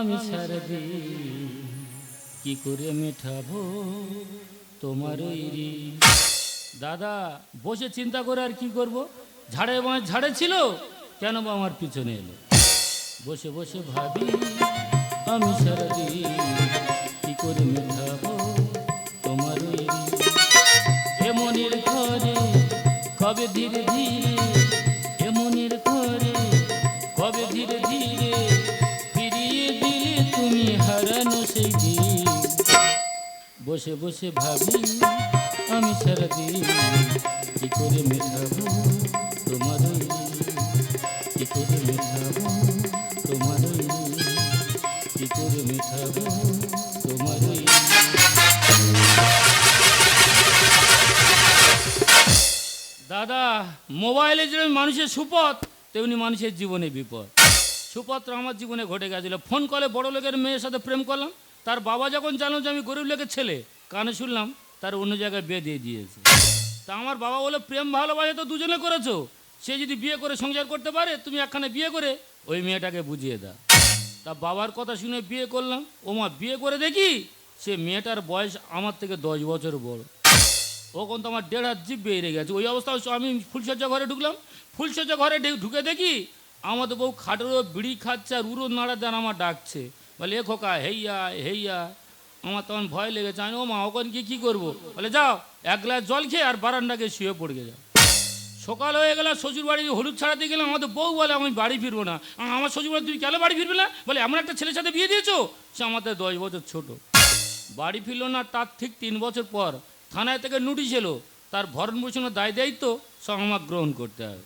আমি সারাদি কি করে মেটাবো তোমার ওই দাদা, বসে চিন্তা করে আর কি করব? ঝাড়ে বাঁ ঝাড়ে ছিল, কেন বা আমার পিছনে এলো? বসে বসে ভাবি, আমি সারাদিন কি করে মেটাবো তোমার ওই? এমনের ঘরে কবে ধীরে বসে বসে ভাবি, আমি সারাদিন কি করে তোমার করে তোমার করে তোমার দাদা, মোবাইলে যেমন মানুষের সুপথ, তেমনি মানুষের জীবনে বিপদ। সুপথটা আমার জীবনে ঘটে গেছিল। ফোন কলে বড় লোকের মেয়ের সাথে প্রেম করলাম। তার বাবা যখন জানলো যে আমি গরিব লোকের ছেলে কানে শুনলাম তার অন্য জায়গায় বিয়ে দিয়ে দিয়েছে। তা আমার বাবা বলে প্রেম ভালোবাসা তো দুজনে করেছ। সে যদি বিয়ে করে সংসার করতে পারে, তুমি একখানে বিয়ে করে ওই মেয়েটাকে বুঝিয়ে দাও। তা বাবার কথা শুনে বিয়ে করলাম। ও মা বিয়ে করে দেখি সে মেয়েটার বয়স আমার থেকে দশ বছর বড়। ওখন তো আমার দেড় হাত জিভ বেড়ে গেছে। ওই অবস্থা আমি ফুলসজ্জা ঘরে ঢুকলাম। ফুলসজ্জা ঘরে ঢুকে দেখি আমাদের বউ খাটেরও বিড়ি খাচ্ছে আর উড়ো নাড়া দেন আমার ডাকছে। বলে, এ খোকা, হেইয়া হেইয়া। আমার তখন ভয় লেগেছে। আমি, ও মা ওখানে গিয়ে কী করব? বলে, যাও, এক গ্লাস জল খেয়ে আর বারান্দাকে শুয়ে পড়ে যাও। সকাল হয়ে গেল শ্বশুর বাড়ি হলুদ ছাড়াতে গেলাম, আমাদের বউ বলে, আমি বাড়ি ফিরবো না। আমার শ্বশুর বাড়ি তুমি কেন বাড়ি ফিরবে না? বলে, এমন একটা ছেলের সাথে বিয়ে দিয়েছ? সে আমাদের দশ বছর ছোট। বাড়ি ফিরলো না, তার ঠিক তিন বছর পর থানায় থেকে নোটিশ এলো। তার ভরণ পোষণের দায় দায়িত্ব সব আমার গ্রহণ করতে হবে।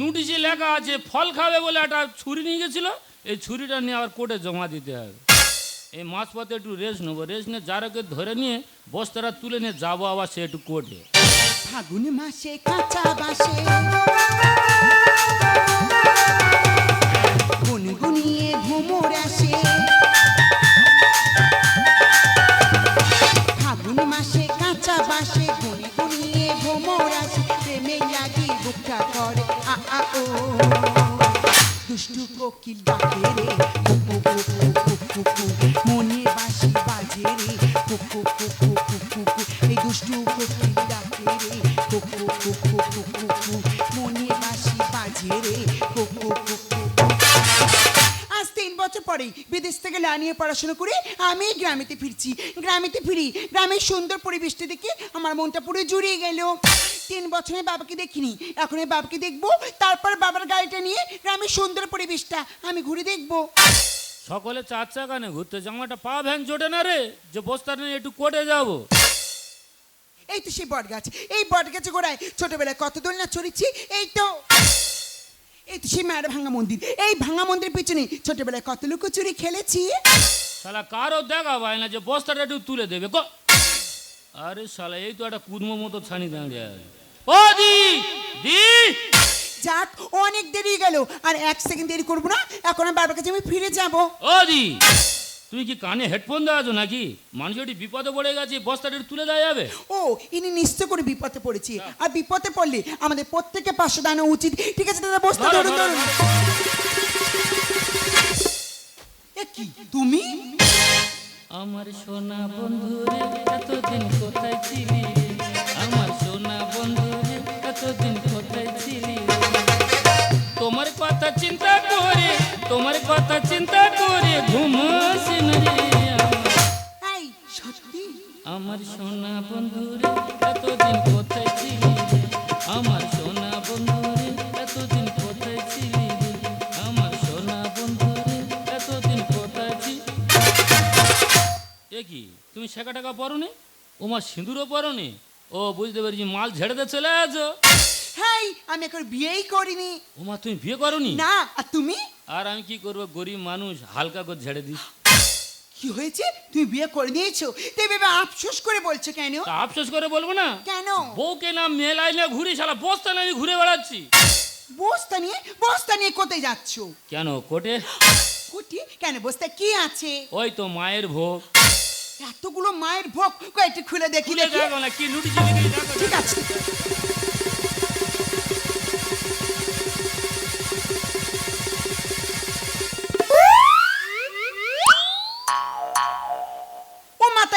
নোটিশে লেখা আছে, ফল খাবে বলে একটা ছুরি নিয়ে গেছিল, এই ছুরিটা নিয়ে আবার কোর্টে জমা দিতে হবে। এই মাছ পথে একটু রেস্ট নেব। রেস্ট নিয়ে যারাকে ধরে নিয়ে বস্তাটা তুলে নিয়ে যাব আবার সে একটু কোর্টে। ফাগুন মাসে কাঁচা বাসে। গুনগুনিয়ে ঘুমোর আসে। ফাগুন মাসে কাঁচা বাসে, গুনগুনিয়ে ঘুমোর আসে। প্রেমে লাগি বুকটা করে, আ আ, ও। দুষ্টু কোকিল ডাকে রে কুকু কুকু কুকু কুকু এই তিন বছর পরে বিদেশ থেকে লা নিয়ে পড়াশোনা করে আমি গ্রামেতে ফিরছি। গ্রামেতে ফিরি, গ্রামের সুন্দর পরিবেশটা দেখে আমার মনটা পুরো জুড়িয়ে গেল। তিন বছরে বাবাকে দেখিনি, এখন বাবাকে দেখব, তারপর বাবার গাড়িটা নিয়ে গ্রামের সুন্দর পরিবেশটা আমি ঘুরে দেখব। সকলে চার চাকানে ঘুরতে জামাটা পা ভ্যান জোটে না রে যে বস্তা নিয়ে একটু কোর্টে যাব। এই তো সেই বট গাছ এই বট গাছে গোড়ায় ছোটবেলায় কত দোল না চড়েছি এই তো। এই তো সেই মায়ের ভাঙা মন্দির এই ভাঙা মন্দিরের পিছনে ছোটবেলায় কত লুকোচুরি খেলেছি। শালা কারও দেখা পায় না যে বস্তাটা একটু তুলে দেবে গো। আরে শালা এই তো একটা কুদমো মতো ছানি দাঁড়িয়ে ও দি দি যাক অনেক দেরি গেল। আর এক সেকেন্ড দেরি করব না এখন আমি বাবার কাছে আমি ফিরে যাব। ও দি তুমি কি কানে হেডফোন দেওয়া আছো নাকি? মানুষ একটি বিপদে পড়ে গেছে বস্তাটা একটু তুলে দেওয়া যাবে? ও ইনি নিশ্চয় করে বিপদে পড়েছি। আর বিপদে পড়লে আমাদের প্রত্যেকে পাশে দাঁড়ানো উচিত। ঠিক আছে দাদা বসতে ধরো, ধরুন ধরো, ধরুন। এ কি তুমি? আমার সোনা বন্ধুরে এতদিন কোথায় ছিলি রে? তোমার কথা চিন্তা করে ঘুমাসিন আমার। এই সত্যি? আমার সোনা বন্ধুরে এতদিন কোথায় ছিলি আমার সোনা বন্ধুরে এতদিন কোথায় ছিলি আমার সোনা বন্ধুরে এতদিন কোথায় ছিলি এ কি তুমি শেখা টাকা পরনি ওমা সিঁদুরও পরনি ও বুঝতে পেরেছি মাল ঝেড়ে দিয়ে চলে আছো। হ্যাঁ আমি এখন বিয়েই করিনি। ওমা তুমি বিয়ে করনি? না আর তুমি? আর আমি কি করব? গরিব মানুষ হালকা করে ঝেড়ে দিস। কি হয়েছে? তুমি বিয়ে করে নিয়েছো? তাই ভেবে আফসোস করে বলছো কেন? তা আফসোস করে বলব না। কেন? বউকে না মেলায় না ঘুরি শালা বস্তা না আমি ঘুরে বেড়াচ্ছি। বস্তা নিয়ে? বস্তা নিয়ে কোথায় যাচ্ছ? কেন কোটে? কোটি? কেন বস্তা কি আছে? ওই তো মায়ের ভোগ। এতগুলো মায়ের ভোগ? কয়েকটি খুলে দেখি দেখি। না কি লুটি চিলি দেখো।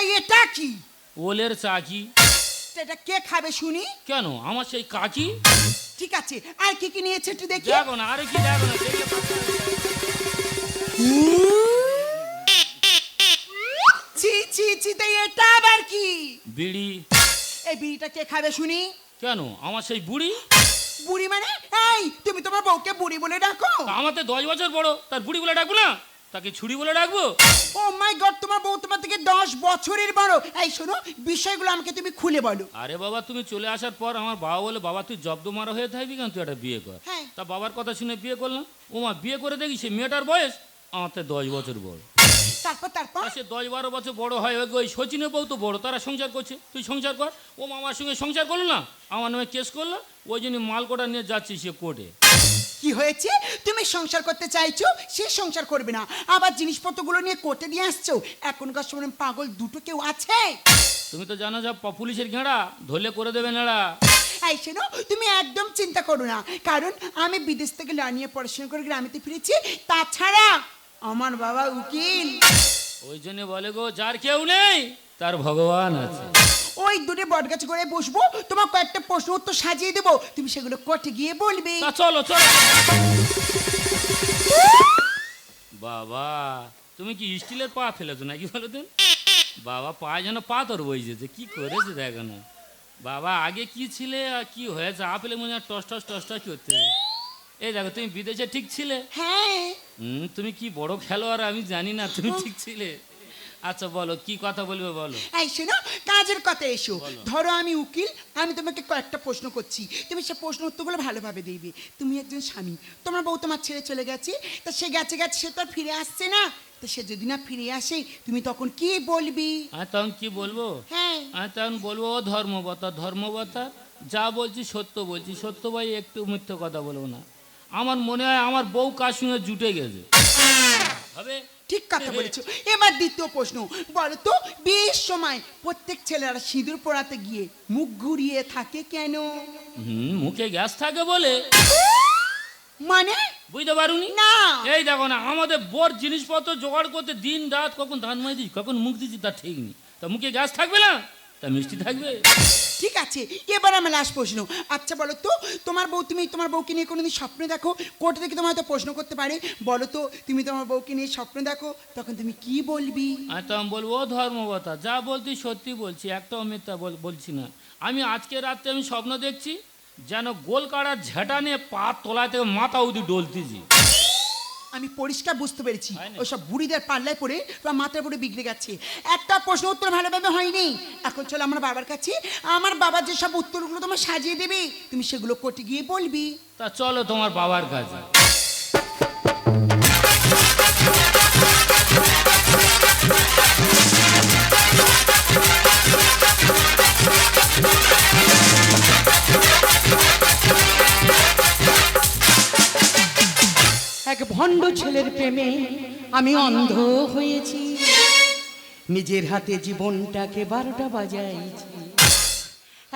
ঠিক আছে কোলের চাকি। এটা কে খাবে শুনি? কেন? আমার সেই কাকি? ঠিক আছে আর কি কি নিয়েছে একটু দেখি। দেখো না আরে কি দেখো না ছি ছি ছি তো এটা আবার কি? বিড়ি। এই বিড়িটা কে খাবে শুনি? কেন? আমার সেই বুড়ি? বুড়ি মানে? এই তুমি তোমার বউকে বুড়ি বলে ডাকো। আমার তো দশ বছর বড় তার বুড়ি বলে ডাকবো না? তাকে ছুরি বলে ডাকবো? ও মাই গড তোমার বউ তোমার থেকে দশ বছরের বড়। এই শোনো বিষয়গুলো আমাকে তুমি খুলে বলো। আরে বাবা তুমি চলে আসার পর আমার বাবা বলে বাবা তুই জব্দ মারা হয়ে থাকবি কেন? তুই একটা বিয়ে কর। হ্যাঁ। তা বাবার কথা শুনে বিয়ে করলাম। ও মা বিয়ে করে দেখি সে মেয়েটার বয়স আমার তো দশ বছর বড়। তারপর তারপর? সে দশ বারো বছর বড় হয় ওই ওই সচিনের বউ তো বড় তারা সংসার করছে। তুই সংসার কর। ও মামার সঙ্গে সংসার করল না? আমার নামে কেস করল। ওই জন্য মালকোটা নিয়ে যাচ্ছি সে কোর্টে। কি হয়েছে? তুমি সংসার করতে চাইছো সে সংসার করবে না। আবার জিনিসপত্রগুলো নিয়ে কোর্টে নিয়ে আসছো? এখনকার সময় পাগল দুটো কেউ আছে? তুমি তো জানো যা পুলিশের ঘেঁড়া ধরলে করে দেবে নাড়া। এই শোনো তুমি একদম চিন্তা করো না। কারণ আমি বিদেশ থেকে লা নিয়ে পড়াশোনা করে গ্রামেতে ফিরেছি তাছাড়া আমার বাবা উকিল। ওই জন্য বলে গো যার কেউ নেই তার ভগবান আছে। ওই দূরে বটগাছ করে বসবো তোমার কয়েকটা প্রশ্ন উত্তর সাজিয়ে দেবো। তুমি সেগুলো কোর্টে গিয়ে বলবে। তা চলো চলো। বাবা তুমি কি স্টিলের পা ফেলেছো নাকি বলো দিন বাবা পা যেন পাথর বইছে কি করেছে দেখো না বাবা আগে কি ছিলে আর কি হয়েছে? আপেলে মনে হয় টস টস টস টস করতে। এই দেখো তুমি বিদেশে ঠিক ছিলে? হ্যাঁ। হুম তুমি কি বড় খেলোয়াড় আমি জানি না তুমি ঠিক ছিলে? আচ্ছা বলো কি কথা বলবে বলো? এই শোনো কাজের কথা এসো। ধরো আমি উকিল আমি তোমাকে কয়েকটা প্রশ্ন করছি। তুমি সে প্রশ্ন উত্তরগুলো ভালোভাবে দিবে। তুমি একজন স্বামী তোমার বউ তোমার ছেড়ে চলে গেছে তা সে গেছে গেছে সে তো আর ফিরে আসছে না। তো সে যদি না ফিরে আসে তুমি তখন কি বলবি? আমি তখন কি বলব? হ্যাঁ। আমি তখন বলব ধর্মবতা ধর্মবতা যা বলছি সত্য বলছি। সত্য ভাই একটু মিথ্যে কথা বলব না। আমার মনে হয় আমার বউ কার সঙ্গে জুটে গেছে। হবে? ঠিক কথা বলেছ। এবার দ্বিতীয় প্রশ্ন বলো তো বিয়ের সময় প্রত্যেক ছেলেরা সিঁদুর পড়াতে গিয়ে মুখ ঘুরিয়ে থাকে কেন? হুম মুখে গ্যাস থাকে বলে। মানে? বুঝতে পারুনি? না। এই দেখো না আমাদের বোর জিনিসপত্র জোগাড় করতে দিন রাত কখন ধান মাই দিচ্ছি কখন মুখ দিচ্ছি তা ঠিক নেই। তা মুখে গ্যাস থাকবে না? তা মিষ্টি থাকবে? ঠিক আছে এবার আমার লাস্ট প্রশ্ন। আচ্ছা বলো তো তোমার বউ তুমি তোমার বউকে নিয়ে কোনোদিন স্বপ্ন দেখো? কোর্ট থেকে তোমার হয়তো প্রশ্ন করতে পারে। বলো তো তুমি তোমার বউকে নিয়ে স্বপ্ন দেখো তখন তুমি কি বলবি? আমি তখন বলব ধর্মবতা যা বলছি সত্যি বলছি একটাও মিথ্যা বলছি না। আমি আজকে রাত্রে আমি স্বপ্ন দেখছি যেন গোল কাড়ার ঝেঁটা নিয়ে পা তোলা থেকে মাথা উদি ডলতেছি আমি পরিষ্কার বুঝতে পেরেছি। ওইসব? ওসব বুড়িদের পাল্লায় পড়ে বা মাথায় পড়ে বিগড়ে গেছে একটা প্রশ্ন উত্তর ভালোভাবে হয়নি। এখন চলো আমার বাবার কাছে আমার বাবার যেসব উত্তরগুলো তোমার সাজিয়ে দেবে তুমি সেগুলো কটে গিয়ে বলবি। তা চলো তোমার বাবার কাছে। ভণ্ড ছেলের প্রেমে আমি অন্ধ হয়েছি। নিজের হাতে জীবনটাকে বারোটা বাজাইছি।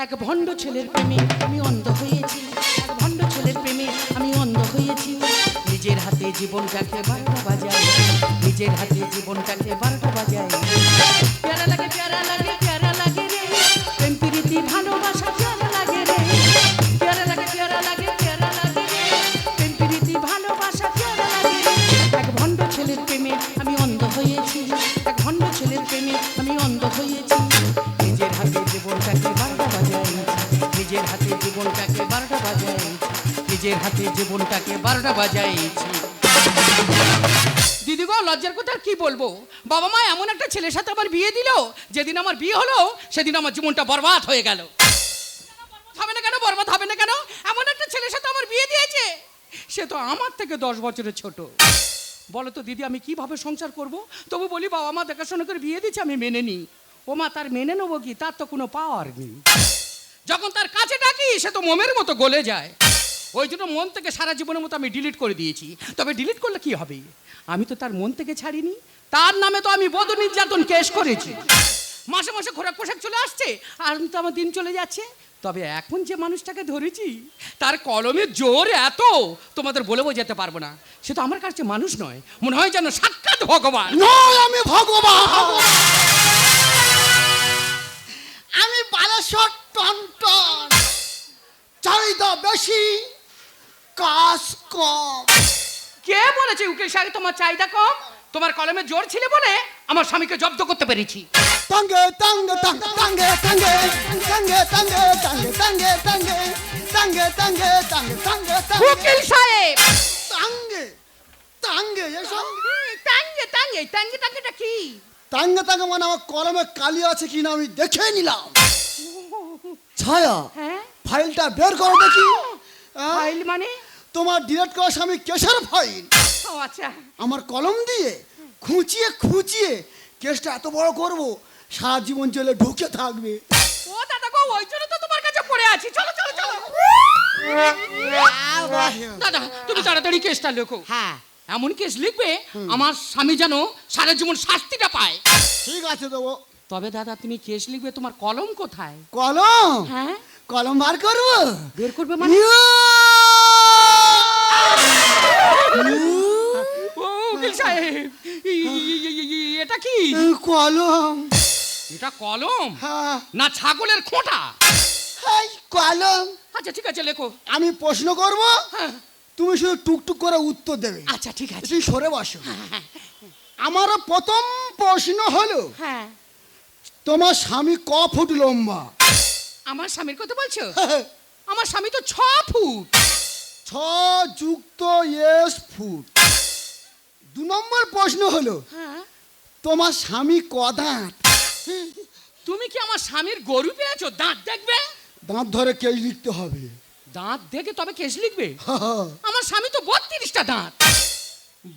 এক ভণ্ড ছেলের প্রেমে আমি অন্ধ হয়েছি। এক ভণ্ড ছেলের প্রেমে আমি অন্ধ হয়েছি। নিজের হাতে জীবনটাকে বারোটা বাজাই নিজের হাতে জীবনটাকে বারোটা বাজাই প্যারা লাগে প্যারা লাগে। জীবনটাকে বারোটা বাজাইছি। দিদি গো, লজ্জার কথা কি বলব? বাবা মা এমন একটা ছেলের সাথে আমার বিয়ে দিল, যেদিন আমার বিয়ে হলো, সেদিন আমার জীবনটা বরবাদ হয়ে গেল। হবে না কেন? বরবাদ হবে না কেন? এমন একটা ছেলের সাথে আমার বিয়ে দিয়েছে। সে তো আমার থেকে দশ বছরের ছোট। বলো তো দিদি, আমি কীভাবে সংসার করব? তবু বলি, বাবা মা দেখাশোনা করে বিয়ে দিচ্ছে আমি মেনে নিই। ও মা, তার মেনে নেব কি? তার তো কোনো পাওয়ার নেই। যখন তার কাছে ডাকি, সে তো মোমের মতো গলে যায়। ওই জন্য মন থেকে সারা জীবনের মতো আমি ডিলিট করে দিয়েছি। তবে ডিলিট করলে কি হবে? আমি তো তার মন থেকে ছাড়িনি। তার নামে তো আমি বধ নির্যাতন কেস করেছি। মাসে মাসে খোরাক পোশাক চলে আসছে, আর তো আমার দিন চলে যাচ্ছে। তবে এখন যে মানুষটাকে ধরেছি, তার কলমের জোর এত, তোমাদের বলে বোঝাতে পারব না। সে তো আমার কাছে মানুষ নয়, মনে হয় যেন সাক্ষাৎ ভগবান। আমি ভগবান। আমি বালেশ্বর টনটন চাহিদা বেশি। কাজ কম কে বলেছে উকিল সাহেব তোমার চাহিদা কম তোমার কলমে জোর ছিল বলে আমার স্বামীকে জব্দ করতে পেরেছি তাঙ্গে তাঙ্গে তাঙ্গে তাঙ্গে তাঙ্গে তাঙ্গে তাঙ্গে তাঙ্গে তাঙ্গে তাঙ্গে তাঙ্গে তাঙ্গে তাঙ্গে তাঙ্গে তাঙ্গে উকিল সাহেব তাঙ্গে তাঙ্গে এসব হুম, টাঙ্গে টাঙ্গে টাঙ্গে টাঙ্গেটা কি তাঙ্গে তাঙ্গে মানে আমার কলমে কালি আছে কিনা আমি দেখে নিলাম ছায়া হ্যাঁ ফাইলটা বের করো দেখি ফাইল মানে তোমার ডিলেট করা স্বামী কেশর ফাইল ও আচ্ছা। আমার কলম দিয়ে খুঁচিয়ে খুঁচিয়ে কেসটা এত বড় করব সারা জীবন জেলে ঢুকে থাকবে। ও দাদা গো ওই জন্য তো তোমার কাছে পড়ে আছি। চলো চলো চলো। দাদা তুমি তাড়াতাড়ি কেসটা লেখো। হ্যাঁ। এমন কেস লিখবে আমার স্বামী যেন সারা জীবন শাস্তিটা পায়। ঠিক আছে দেবো তবে দাদা তুমি কেস লিখবে তোমার কলম কোথায়? কলম? হ্যাঁ। কলম বার করব? বের করবে মানে? ও উকিল সাহেব এটা কি? কলম। এটা কলম? হ্যাঁ। না ছাগলের খোঁটা। কলম। আচ্ছা ঠিক আছে লেখো। আমি প্রশ্ন করব? হ্যাঁ, তুমি শুধু টুকটুক করে উত্তর দেবে। আচ্ছা ঠিক আছে। তুমি সরে বসো। আমার প্রথম প্রশ্ন হলো হ্যাঁ। তোমার স্বামী ক ফুট লম্বা? আমার স্বামীর কথা বলছো? আমার স্বামী তো ছ ফুট। যুক্ত এস ফুট। দু নম্বর প্রশ্ন হলো হ্যাঁ। তোমার স্বামী ক দাঁত তুমি কি আমার স্বামীর গরু পেয়েছ? দাঁত দেখবে? দাঁত ধরে কেজ লিখতে হবে। দাঁত দেখে তবে কেস লিখবে? আমার স্বামী তো বত্রিশটা দাঁত।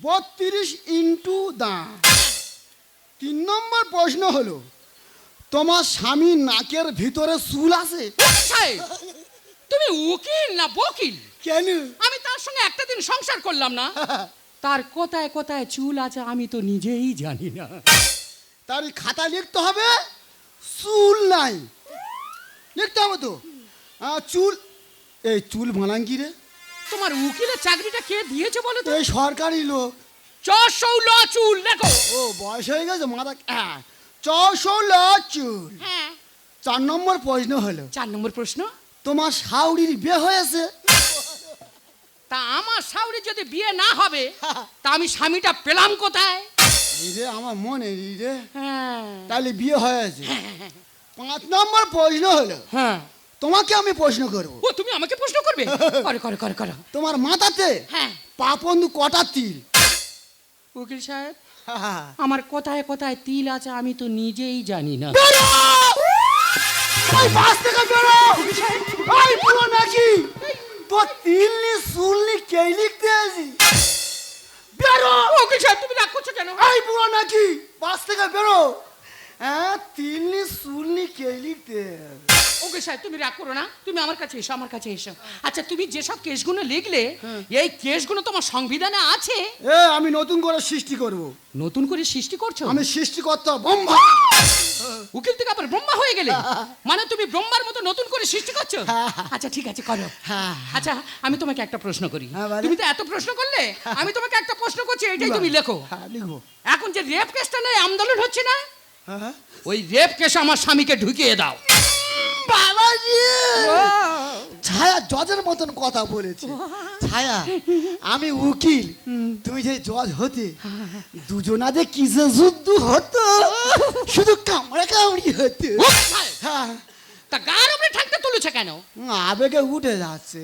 বত্রিশ ইন্টু দাঁত। তিন নম্বর প্রশ্ন হলো তোমার স্বামী নাকের ভিতরে চুল আছে? তুমি উকিল না বকিল? কেন? আমি তার সঙ্গে একটা দিন সংসার করলাম না। তার কোথায় কোথায় চুল আছে আমি তো নিজেই জানি না। তার খাতা লিখতে হবে চুল নাই। লিখতে হবে তো? চুল এই চুল ভানাঙ্গি রে। তোমার উকিলের চাকরিটা কে দিয়েছে বলো তো? এই সরকারি লোক। চশৌল চুল দেখো। ও বয়স হয়ে গেছে মাথা হ্যাঁ। চৌষল চুল। হ্যাঁ। চার নম্বর প্রশ্ন হলো। চার নম্বর প্রশ্ন? তোমার শাউরির বিয়ে হয়েছে? তা আমার সাউরি যদি বিয়ে না হবে তা আমি স্বামীটা পেলাম কোথায়? রে আমার মনে রে। হ্যাঁ। তাহলে বিয়ে হয়েছে। পাঁচ নম্বর প্রশ্ন হলো হ্যাঁ। তোমাকে আমি প্রশ্ন করব। ও তুমি আমাকে প্রশ্ন করবে? করে করে করে করো। তোমার মাথাতে হ্যাঁ। পাপন্দু কটা তীর উকিল সাহেব আমার কোথায় কোথায় তিল আছে আমি তো নিজেই জানি না! ওই বাস থেকে বেরো! ওই পুরো নাকি? তো তিলনি সুলনি কে লিখতে আছি বেরো। ওকে সাহেব তুমি রাগ করছ কেন? এই পুরো নাকি? বাস থেকে বেরো। হ্যাঁ তিলনি সুলনি কে লিখতে ওকে সাহেব তুমি রাগ করো না। তুমি আমার কাছে এসো আমার কাছে এসো। আচ্ছা তুমি যেসব কেসগুলো লিখলে এই কেসগুলো তোমার সংবিধানে আছে? এ আমি নতুন করে সৃষ্টি করব। নতুন করে সৃষ্টি করছ? আমি সৃষ্টিকর্তা ব্রহ্মা। উকিল থেকে আবার ব্রহ্মা হয়ে গেলে? মানে তুমি ব্রহ্মার মতো নতুন করে সৃষ্টি করছ? হ্যাঁ। আচ্ছা ঠিক আছে করো। হ্যাঁ। আচ্ছা আমি তোমাকে একটা প্রশ্ন করি। হ্যাঁ, তুমি তো এত প্রশ্ন করলে আমি তোমাকে একটা প্রশ্ন করছি এটাই তুমি লেখো। হ্যাঁ লিখব এখন যে রেপ কেসটা নেই আন্দোলন হচ্ছে না? হ্যাঁ। ওই রেপ কেস আমার স্বামীকে ঢুকিয়ে দাও। বাবাজি! ছায়া জজের মতন কথা বলেছে। ছায়া আমি উকিল। তুমি যে জজ হতে দুজনাতে কিসে যুদ্ধ হতো শুধু কামড়া কামড়ি হতো। হ্যাঁ। তা গার উপরে তুলেছে কেন? আবেগে উঠে যাচ্ছে।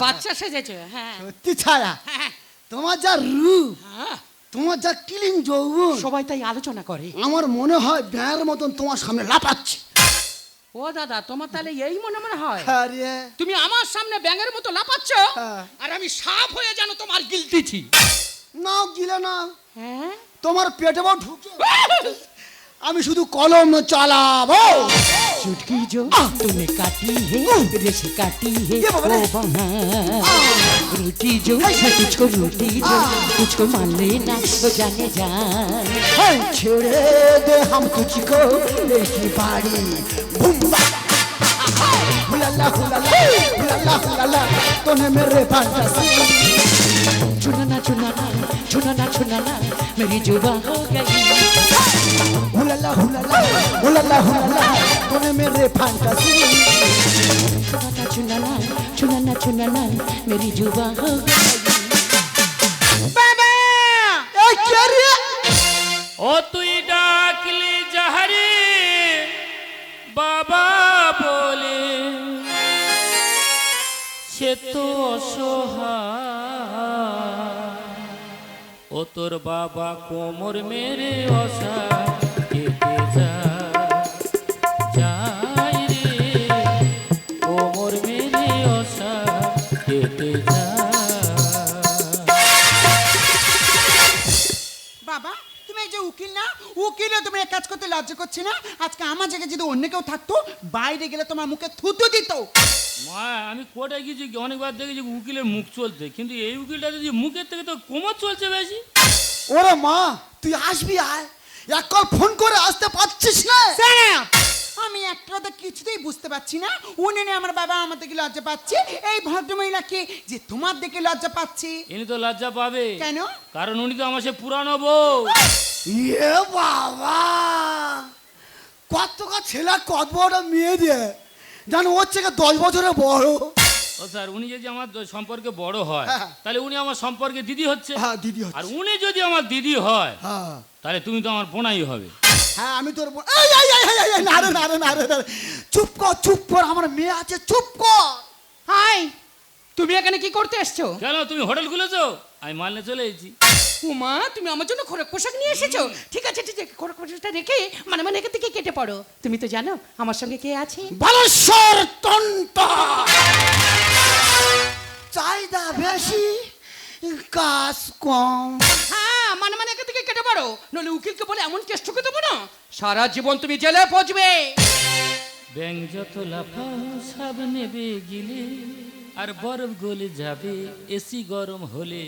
বাচ্চা সেজেছে হ্যাঁ। সত্যি ছায়া হ্যাঁ, তোমার যা রূপ। তোমার যা যৌবন সবাই তাই আলোচনা করে। আমার মনে হয় ব্যাঙের মতন তোমার সামনে লাপাচ্ছে ও দাদা তোমার তাহলে এই মনে মনে হয় আরে তুমি আমার সামনে ব্যাঙের মতো লাপাচ্ছ হ্যাঁ। আর আমি সাপ হয়ে যেন তোমার গিলতেছি নাও গিলে না হ্যাঁ তোমার পেটে বউ ঢুকে আমি শুধু কলম চালাবো चुटकी जो तूने काटी है रेस काटी है ये बाबा वो रे। वहाँ रोटी जो मैं तुझको रोटी जो तुझको मान लेना वो जाने जा হাই ছেড়ে দে হাম তুঝকো Leki hulala, hulala, hulala, hulala, con MR fantasía. Chunana, chunana, chunana, chunana, meri juba ho gayi. Hulala, hulala, hulala, hulala, con MR fantasía. Chunana, chunana, chunana, chunana, meri juba ho gayi. Baba! Ay, ¿qué haría? ও তুই ডাকলি জাহারি বাবা সে তো অসহায়। ও তোর বাবা কোমর মেরে অসা কেটে যায়। যাই রে, কোমর মেরে অসা কেটে যায়। বাবা তুমি যে উকিল না উকিলে তুমি এক কাজ করতে লজ্জা করছি না। আজকে আমার জায়গায় যদি অন্য কেউ থাকতো বাইরে গেলে তোমার মুখে থুতু দিত। মা আমি কোর্টে গেছি অনেকবার দেখেছি উকিলের মুখ চলতে। কিন্তু এই উকিলটা যদি মুখের থেকে তো কোমর চলছে বেশি। ওরে মা তুই আসবি আয়। এক কল ফোন করে আসতে পারছিস না। আমি একটা কথা কিছুতেই বুঝতে পারছি না। উনি না আমার বাবা আমার দেখে লজ্জা পাচ্ছে। এই ভদ্রমহিলাকে যে তোমার দেখে লজ্জা পাচ্ছে। ইনি তো লজ্জা পাবে। কেন? কারণ উনি তো আমার সে পুরানো বউ। ইয়ে বাবা! কত কা ছেলে কত বড় মেয়ে দিয়ে। জানো ওর থেকে দশ বছরের বড়। ও স্যার উনি যদি আমার সম্পর্কে বড় হয় হ্যাঁ। তাহলে উনি আমার সম্পর্কে দিদি হচ্ছে। হ্যাঁ দিদি আর উনি যদি আমার দিদি হয় হ্যাঁ। তাহলে তুমি তো আমার বোনাই হবে। হ্যাঁ আমি তোর বোন- এই, এই, এই, এই, এই, এই, না রে না রে না রে। চুপ কর চুপ কর আমার মেয়ে আছে চুপ কর। হাই তুমি এখানে কি করতে এসছো? কেন তুমি হোটেল খুলেছো? আমি মালনে চলে এসেছি। উমা তুমি আমার জন্য খোরাক পোশাক নিয়ে এসেছ? ঠিক আছে ঠিক আছে খোরাক পোশাকটা রেখে মানে মানে এখান থেকে কেটে পড়ো। তুমি তো জানো আমার সঙ্গে কে আছে? বালেশ্বর তন্ত। চাহিদা বেশি কাজ কম। হ্যাঁ মানে মানে এখান থেকে কেটে পড়ো নইলে উকিলকে বলে এমন কেস ঠুকে দেবো না। সারা জীবন তুমি জেলে পচবে। ব্যাং যত লাফাও সব নেবে গিলে আর বরফ গলে যাবে এসি গরম হলে।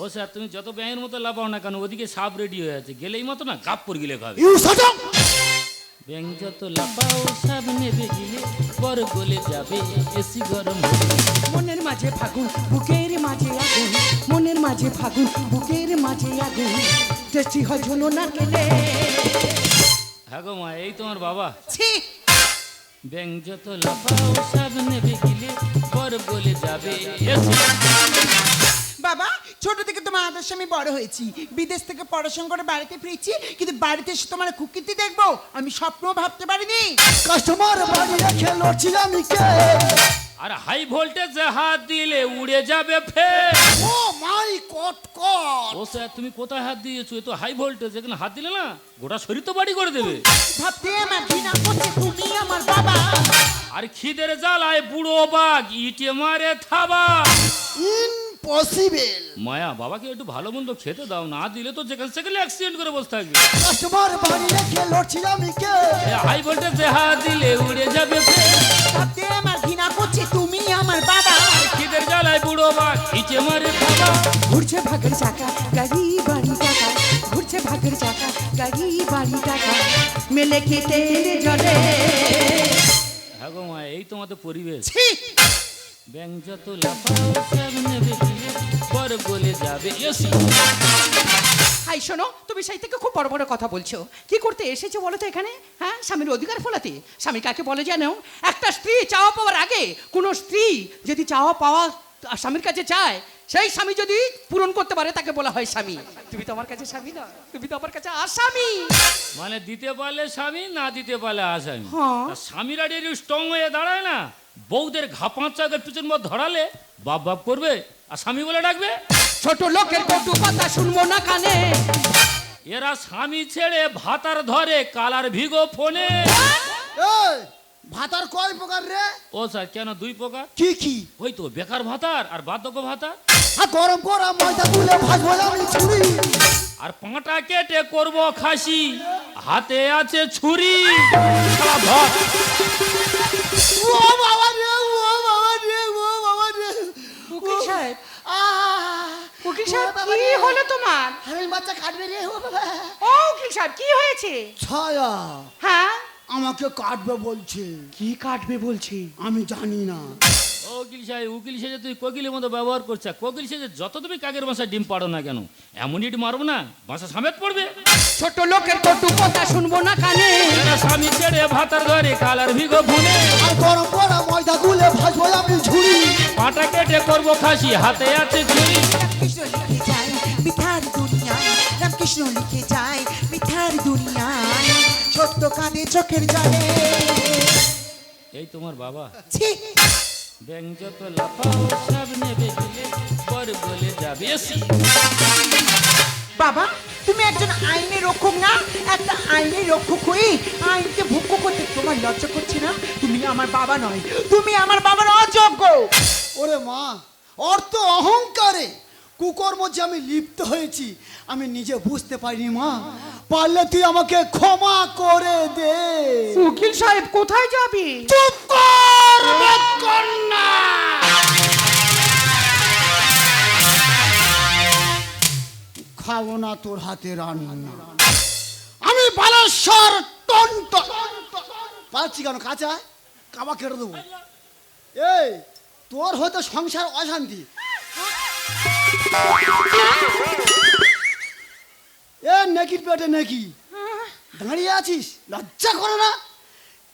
ও স্যার তুমি যত ব্যাঙের মতো লাফাও না কেন ওদিকে সাপ রেডি হয়ে আছে। গেলেই মতো না গাপ পর গিলে খাবে। ইউ শট আপ ব্যাং যত লাফাও সব নেবে গিলে বরফ গলে যাবে এসি গরম মনের মাঝে ফাগুন বুকের মাঝে আগুন মনের মাঝে ফাগুন বুকের মাঝে আগুন। টেস্টি হয় ঝুনো না কেলে হ্যাঁ গো মা এই তোমার বাবা। ছি। ব্যাং যত লাফাও সব নেবে গিলে বরফ গলে যাবে এসি ছোট থেকে তোমার আদর্শ আমি বড় হয়েছি। বিদেশ থেকে পড়াশোনা করে বাড়িতে ফিরেছি কিন্তু বাড়িতে এসে তোমার কুকিতি দেখব। আমি স্বপ্নও ভাবতে পারিনি। কাস্টমার বাড়ি রেখে লড়ছি আমি কে? আর হাই ভোল্টেজে হাত দিলে উড়ে যাবে ফের। Oh my god god. Oh sir তুমি কোথায় হাত দিয়েছ? এ তো হাই ভোল্টেজ এখানে হাত দিলে না গোটা শরীর তো বাড়ি করে দেবে। ভাবতে আমার ঘৃণা করছে তুমি আমার বাবা। আর খিদের জ্বালায় বুড়ো বাঘ ইটে মারে থাবা। ইম্পসিবল মায়া বাবাকে একটু ভালো মন্দ খেতে দাও না দিলে তো যেখানে সেখানে অ্যাক্সিডেন্ট করে বসে থাকবে। কাস্টমার বাড়ি রেখে লড়ছি আমি কে? হাই ভোল্টেজে হাত দিলে উড়ে যাবে ফের ভাবতে আমার ঘৃণা করছে তুমি আমার বাবা। খিদের জ্বালায় বুড়ো বাঘ ইটে মারে থাবা ঘুরছে ভাগের চাকা গাড়ি বাড়ি টাকা। ঘুরছে ভাগের চাকা গাড়ি বাড়ি টাকা। মেলে খেতে জলে। হ্যাঁ গো মা এই তোমাদের পরিবেশ। ব্যাং যত লাফাও যাবে এসি। হাই শোনো তুমি সেই থেকে খুব বড় বড় কথা বলছো। কি করতে এসেছ বলো তো এখানে? হ্যাঁ স্বামীর অধিকার ফলাতে। স্বামী কাকে বলে জানো একটা স্ত্রী চাওয়া পাওয়ার আগে কোনো স্ত্রী যদি চাওয়া পাওয়া স্বামীর কাছে চায় সেই স্বামী যদি পূরণ করতে পারে তাকে বলা হয় স্বামী। তুমি তো আমার কাছে স্বামী না তুমি তো আমার কাছে আসামি। মানে দিতে পারলে স্বামী না দিতে পারলে আসামি। হ্যাঁ। স্বামীরা যদি স্ট্রং হয়ে দাঁড়ায় না বউদের ঘাপাঁচ চাকের পিছন মধ্যে ধরালে বাপ বাপ করবে আর স্বামী বলে ডাকবে? ছোট লোকের কটু কথা শুনব না কানে। এরা স্বামী ছেড়ে ভাতার ধরে কালার ভিগো ফোনে। এই ভাতার কয় প্রকার রে? ও স্যার কেন দুই প্রকার? কি কি? ওই তো বেকার ভাতার আর বার্ধক্য ভাতা আর গরম করা ময়দা তুলে ভাজবো আমি ছুরি। আর পাঁটা কেটে করব খাসি। হাতে আছে ছুরি শালা ভাত। ও বাবা রে ও বাবা রে ও বাবা রে। উকিল সাহেব। উকিল সাহেব কি হলো তোমার? হারামি বাচ্চা কাটবে রে ও বাবা। ও উকিল সাহেব কি হয়েছে? ছায়া। হ্যাঁ? আমাকে কাটবে বলছে। কি কাটবে বলছে? আমি জানি না। উকিল সাহেব উকিল সেজে তুই কোকিলের মতো ব্যবহার করছে কোকিল সেজে যত তুমি কাকের বাসায় ডিম পাড়ো না কেন এমন ইট মারবো না বাসা সামেত পড়বে। ছোট লোকের কটু কথা শুনব না কানে। স্বামী ছেড়ে ভাতার ঘরে কালার ভিগো ভুনে। আর গরম করা ময়দা গুলে ভাজবো আমি ঝুড়ি। পাটা কেটে করব খাসি হাতে আছে ছুরি কৃষ্ণ লিখে যায় মিথার দুনিয়ায় রামকৃষ্ণ লিখে যায় মিথার দুনিয়ায় ছোট্ট কাঁদে চোখের জলে। এই তোমার বাবা। ছি। ব্যাং যত লাফাও সব নেবে গেলে পর বলে যাবে বাবা তুমি একজন আইনের রক্ষক না? একটা আইনের রক্ষক হয়ে আইনকে ভুক্ষ করতে তোমার লজ্জা করছে না? তুমি আমার বাবা নয় তুমি আমার বাবার অযোগ্য। ওরে মা অর্থ অহংকারে কুকর্ম যে আমি লিপ্ত হয়েছি আমি নিজে বুঝতে পারিনি মা। পারলে তুই আমাকে ক্ষমা করে দে। উকিল সাহেব কোথায় যাবি? চুপ কর কন্যা খাব না তোর হাতে রান্না। আমি বালেশ্বর টন্ট পাচ্ছি কেন? কাঁচা? কাবা কেটে দেবো। এই তোর হয়তো সংসার অশান্তি। এ নেকির পেটে নেকি? দাঁড়িয়ে আছিস? লজ্জা করো না।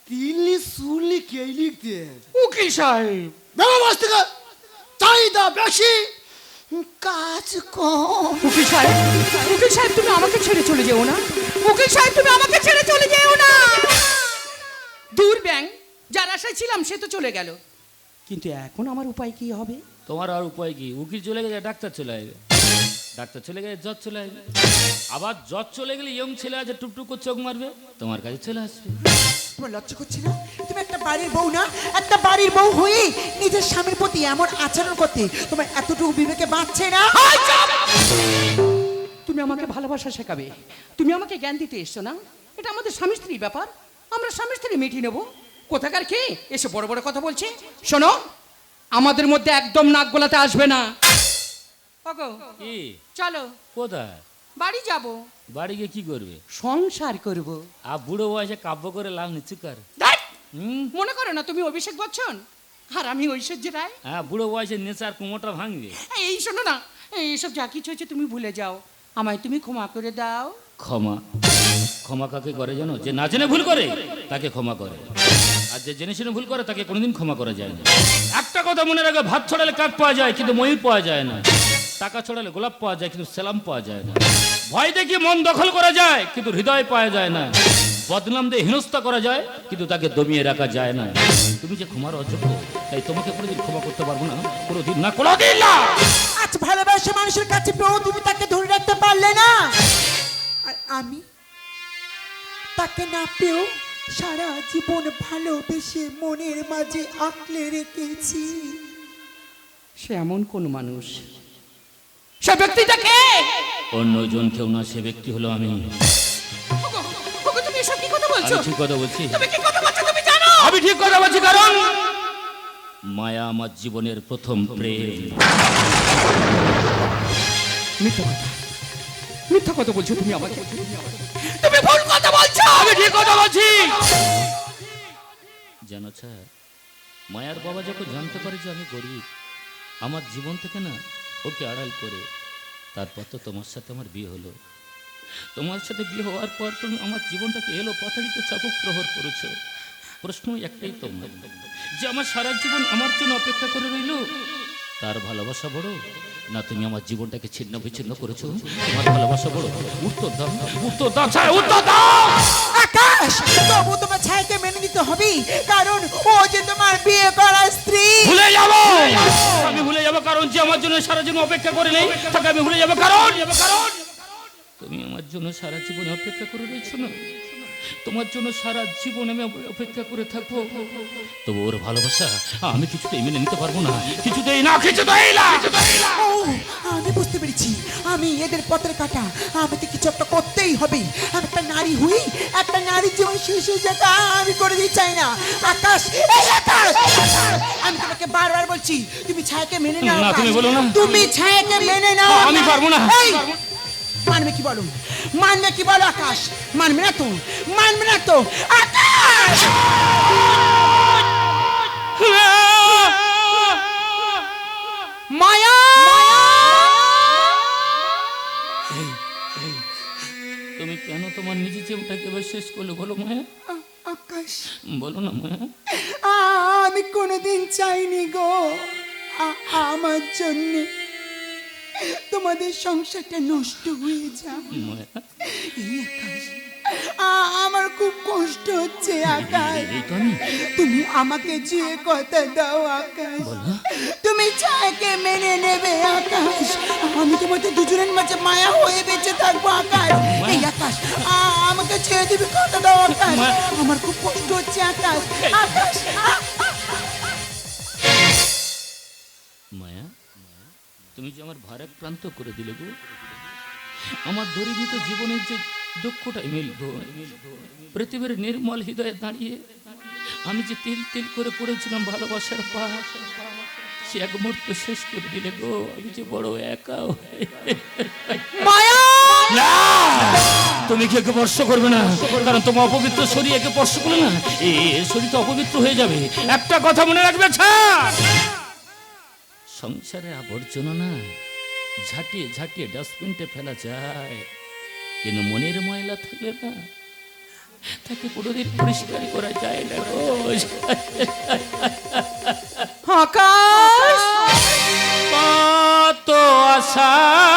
তিনলি সুরলি কে লিখতে উকিল সাহেব। বেরো বাস থেকে। চাহিদা বেশি। কাজ কম। উকিল সাহেব উকিল সাহেব তুমি আমাকে ছেড়ে চলে যেও না। উকিল সাহেব তুমি আমাকে ছেড়ে চলে যেও না। দূর ব্যাং যার আশায় ছিলাম সে তো চলে গেল। কিন্তু এখন আমার উপায় কি হবে? তোমার আর উপায় কি? উকিল চলে গেলে ডাক্তার চলে আসবে। ডাক্তার চলে গেলে জ্বর চলে আসবে। আবার জ্বর চলে গেলে ইয়ং ছেলে আছে টুকটুক করে চোখ মারবে তোমার কাছে চলে আসবে। তোমার লজ্জা করছে না? তুমি একটা বাড়ির বউ না? একটা বাড়ির বউ হয়ে নিজের স্বামীর প্রতি এমন আচরণ করতে তোমার এতটুকু বিবেকে বাঁচছে না? তুমি আমাকে ভালোবাসা শেখাবে। তুমি আমাকে জ্ঞান দিতে এসছো না? এটা আমাদের স্বামী স্ত্রীর ব্যাপার। আমরা স্বামী স্ত্রী মিটিয়ে নেব। কোথাকার কে এসে বড় বড় কথা বলছে? শোনো আমাদের মধ্যে একদম নাক গলাতে আসবে না। ওগো, কি? চলো। কোথায়? বাড়ি যাব। বাড়ি গিয়ে কি করবে? সংসার করব। আর বুড়ো বয়সে কাব্য করে লাভ নিচ্ছু কার? হুম? মনে করো না তুমি অভিষেক বচ্চন? আর আমি ঐশ্বর্য রায়? হ্যাঁ বুড়ো বয়সে নেচার কুমোটা ভাঙবে। এই শোনো না এইসব যা কিছু হয়েছে তুমি ভুলে যাও। আমায় তুমি ক্ষমা করে দাও। ক্ষমা। ক্ষমা কাকে করে জানো? যে না জেনে ভুল করে তাকে ক্ষমা করে। আর যে জেনে শুনে ভুল করে তাকে কোনোদিন ক্ষমা করা যায় না। একটা কথা মনে রাখবে ভাত ছড়ালে কাক পাওয়া যায় কিন্তু ময়ূর পাওয়া যায় না। টাকা ছড়ালে গোলাপ পাওয়া যায় কিন্তু সেলাম পাওয়া যায় না। ভয় দেখিয়ে মন দখল করা যায় কিন্তু হৃদয় পাওয়া যায় না। বদনাম দিয়ে হেনস্থা করা যায় কিন্তু তাকে দমিয়ে রাখা যায় না। তুমি যে ক্ষমার অযোগ্য তাই তোমাকে কোনোদিন ক্ষমা করতে পারব না। কোনোদিন না কোনোদিন না! আজ ভালোবাসা মানুষের কাছে পেয়েও তুমি তাকে ধরে রাখতে পারলে না। আর আমি তাকে না পেয়েও সারা জীবন ভালোবেসে মনের মাঝে আঁকলে রেখেছি। সে এমন কোন মানুষ? সে ব্যক্তিটাকে অন্যজন কেউ না সে ব্যক্তি হলো আমি। তুমি এসব কি কথা বলছো? আমি ঠিক কথা বলছি। তুমি কি কথা বলছো? তুমি জানো? আমি ঠিক কথা বলছি কারণ মায়া আমার জীবনের প্রথম প্রেম। মিথ্যা কথা। মিথ্যা কথা বলছো তুমি আমাকে। তুমি ভুল কথা বলছো! আমি ঠিক কথা বলছি। জানো স্যার মায়ার বাবা যখন জানতে পারে যে আমি গরিব আমার জীবন থেকে না ওকে আড়াল করে তারপর তো তোমার সাথে আমার বিয়ে হলো। তোমার সাথে বিয়ে হওয়ার পর তুমি আমার জীবনটাকে এলো পাতাড়িতে চাপক প্রহর করেছ। প্রশ্ন একটাই তোমার যে আমার সারা জীবন আমার জন্য অপেক্ষা করে রইল? তার ভালোবাসা বড়? না, তুমি আমার জীবনটাকে ছিন্ন বিচ্ছিন্ন করেছ? তোমার ভালোবাসা বড়? উত্তর দাও উত্তর দাও উত্তর দাও! আকাশ তবু তোমার ছাইকে মেনে নিতে হবে। কারণ ও যে তোমার বিয়ে করা স্ত্রী। ভুলে যাব। আমি ভুলে যাব কারণ যে আমার জন্য সারা জীবন অপেক্ষা করে নেই তাকে আমি ভুলে যাব কারণ কারণ। তুমি আমার জন্য সারা জীবন অপেক্ষা করে রয়েছো না। তোমার জন্য সারা জীবন আমি অপেক্ষা করে থাকব। তবু ওর ভালোবাসা আমি কিছুতেই মেনে নিতে পারব না। কিছুতেই না কিছুতেই না! আমি বুঝতে পেরেছি। আমি এদের পথের কাটা। আমাকে কিছু একটা করতেই হবে। একটা নারী হুই একটা নারীর জীবন শেষে যেটা আমি করে দিতে চাই না। আকাশ এই আকাশ! আমি তোমাকে বারবার বলছি তুমি ছায়াকে মেনে নাও না, তুমি বলো না। তুমি ছায়াকে মেনে নাও আমি পারব না। এই, মানবে কি বলো? মানবে কি বলো আকাশ? মানবে না তো মানবে না তো। আকাশ! মায়া! তুমি কেন তোমার নিজের জীবনটাকে এবার শেষ করলে বলো মায়া? আকাশ। বলো না মায়া। আমি কোনোদিন চাইনি গো। আমার জন্যে তোমাদের সংসারটা নষ্ট হয়ে আকাশ আ- আমার খুব কষ্ট হচ্ছে আকাশ। তুমি আমাকে যে কথা দাও আকাশ তুমি চাকে মেনে নেবে আকাশ। আমি তোমাদের দুজনের মাঝে মায়া হয়ে বেঁচে থাকব আকাশ। এই আকাশ আমাকে ছেড়ে দিবি কথা দাও আকাশ। আমার খুব কষ্ট হচ্ছে আকাশ। আকাশ তুমি যে আমার ভারাক প্রান্ত করে দিলে গো। আমার দরিদ্র জীবনের যে দুঃখটাই মিলব পৃথিবীর নির্মল হৃদয়ে দাঁড়িয়ে আমি যে তিল তিল করে পড়েছিলাম ভালোবাসার পা সে এক মুহূর্ত শেষ করে দিলে গো। আমি যে বড় একা না! তুমি কি একে স্পর্শ করবে না? কারণ তোমার অপবিত্র শরীর একে স্পর্শ করলে না? এই শরীর তো অপবিত্র হয়ে যাবে। একটা কথা মনে রাখবে ছাড়! সংসারে আবর্জনা না ঝাঁটিয়ে ঝাঁটিয়ে ডাস্টবিনটা ফেলা যায় কিন্তু মনের ময়লা থাকলে না তাকে কোনোদিন পরিষ্কার করা যায় না। আকাশ কত আশার